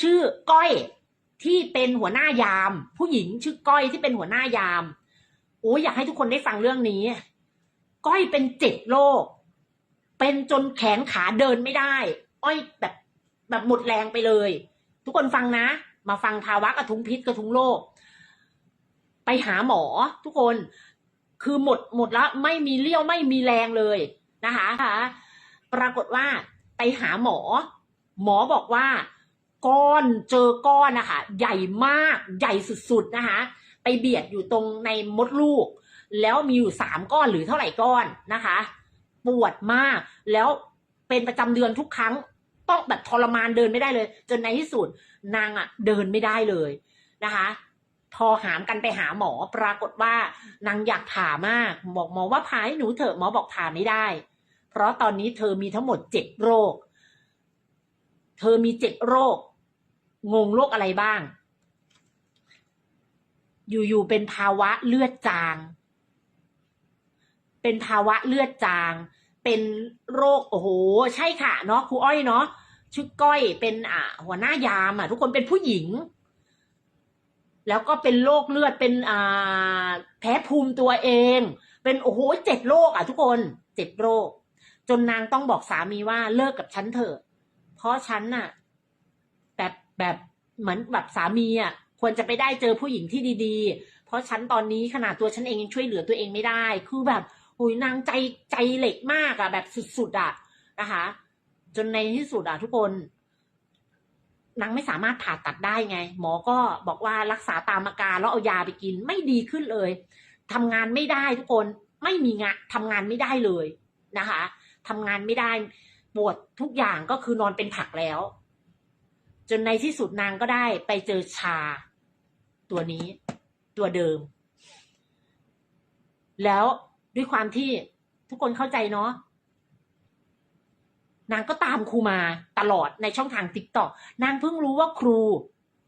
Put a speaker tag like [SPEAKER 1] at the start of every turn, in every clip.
[SPEAKER 1] ชื่อก้อยที่เป็นหัวหน้ายาม ผู้หญิงชื่อก้อยที่เป็นหัวหน้ายามโอ้ยอยากให้ทุกคนได้ฟังเรื่องนี้ ก้อยเป็นเจ็ดโรคเป็นจนแขนขาเดินไม่ได้ อ้อยแบบแบบหมดแรงไปเลย ทุกคนฟังนะ มาฟังภาวะกระทุ้งพิษกระทุ้งโรคไปหาหมอทุกคนคือหมดหมดแล้วไม่มีเลี้ยวไม่มีแรงเลยนะคะ ปรากฏว่าไปหาหมอ หมอบอกว่า ก้อนเจอก้อนนะคะใหญ่มากใหญ่สุดๆนะคะ ไปเบียดอยู่ตรงในมดลูก แล้วมีอยู่สามก้อนหรือเท่าไหร่ก้อนนะคะ ปวดมากแล้วเป็นประจำเดือนทุกครั้งต้องแบบทรมานเดินไม่ได้เลย จนในที่สุดนางอะเดินไม่ได้เลยนะคะพอหามกันไปหาหมอปรากฏว่านางอยากผ่ามากบอกหมอว่าผ่าให้หนูเถอะหมอบอกผ่าไม่ได้ เพราะตอนนี้เธอมีทั้งหมดเจ็ดโรค เธอมีเจ็ดโรค งงโรคอะไรบ้าง อยู่ๆเป็นภาวะเลือดจาง เป็นภาวะเลือดจาง เป็นโรคโอ้โห ใช่ค่ะเนาะครูอ้อยเนาะชื่อก้อยเป็นอ่าหัวหน้ายามอะ ทุกคนเป็นผู้หญิง แล้วก็เป็นโรคเลือดเป็นอ่าแพ้ภูมิตัวเอง เป็นโอ้โหเจ็ดโรคอะ ทุกคนเจ็ดโรค จนนางต้องบอกสามีว่าเลิกกับฉันเถอะ เพราะฉันน่ะ แบบ แบบเหมือนแบบสามีอะควรจะไปได้เจอผู้หญิงที่ดีๆ เพราะฉันตอนนี้ขนาดตัวฉันเองยังช่วยเหลือตัวเองไม่ได้ คือแบบหุยนางใจใจเหล็กมากอะ แบบสุดๆอะนะคะ จนในที่สุดอะทุกคนนางไม่สามารถผ่าตัดได้ไง หมอก็บอกว่ารักษาตามอาการแล้วเอายาไปกินไม่ดีขึ้นเลยทำงานไม่ได้ทุกคนไม่มีงานทำงานไม่ได้เลยนะคะทำงานไม่ได้ปวดทุกอย่างก็คือนอนเป็นผักแล้ว จนในที่สุดนางก็ได้ไปเจอชา ตัวนี้ ตัวเดิม แล้วด้วยความที่ทุกคนเข้าใจเนาะนางก็ตามครูมาตลอดในช่องทางติ๊กต็อกนางเพิ่งรู้ว่าครู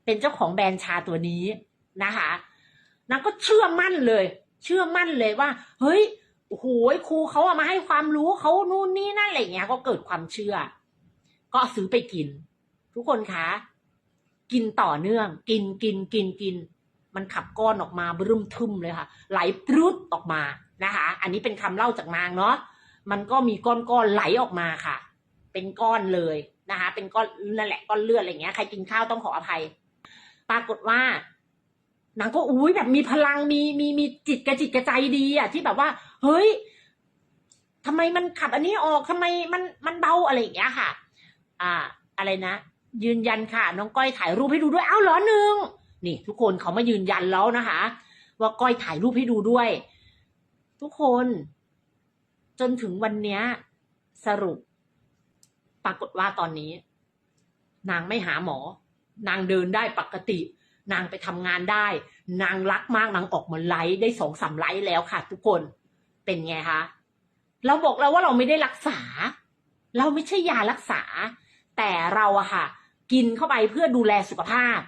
[SPEAKER 1] เป็นเจ้าของแบรนด์ชาตัวนี้นะคะ นางก็เชื่อมั่นเลย เชื่อมั่นเลยว่า เฮ้ยโอ้โหครูเขาเอามาให้ความรู้เขานู่นนี่นั่นอะไรเงี้ย ก็เกิดความเชื่อ ก็ซื้อไปกิน ทุกคนคะกินต่อเนื่อง กินกินกินกิน มันขับก้อนออกมาบรึมทึมเลยค่ะ ไหลปรุดออกมานะคะ อันนี้เป็นคำเล่าจากนางเนาะมันก็มีก้อนก้อนๆไหลออกมาค่ะ เป็นก้อนเลยนะคะ เป็นก้อนนั่นแหละก้อนเลือดอะไรเงี้ยใครกินข้าวต้องขออภัย ปรากฏว่านางก็อุ้ยแบบมีพลังมีมีมีจิตกระจิตกระใจดีอะที่แบบว่า เฮ้ยทำไมมันขับอันนี้ออกทำไมมันมันเบาอะไรอย่างเงี้ยค่ะ อ่า อะไรนะ ยืนยันค่ะ น้องก้อยถ่ายรูปให้ดูด้วย เอ้าเหรอหนึ่งนี่ ทุกคนเขามายืนยันแล้วนะคะ ว่าก้อยถ่ายรูปให้ดูด้วย ทุกคน จนถึงวันเนี้ยสรุป ปรากฏว่าตอนนี้ นางไม่หาหมอ นางเดินได้ปกติ นางไปทำงานได้ นางรักมากนางออกมาไลฟ์ได้สองสามไลฟ์แล้วค่ะ ทุกคนเป็นไงคะเราบอกแล้วว่าเราไม่ได้รักษา เราไม่ใช่ยารักษา แต่เราอะค่ะ กินเข้าไปเพื่อดูแลสุขภาพ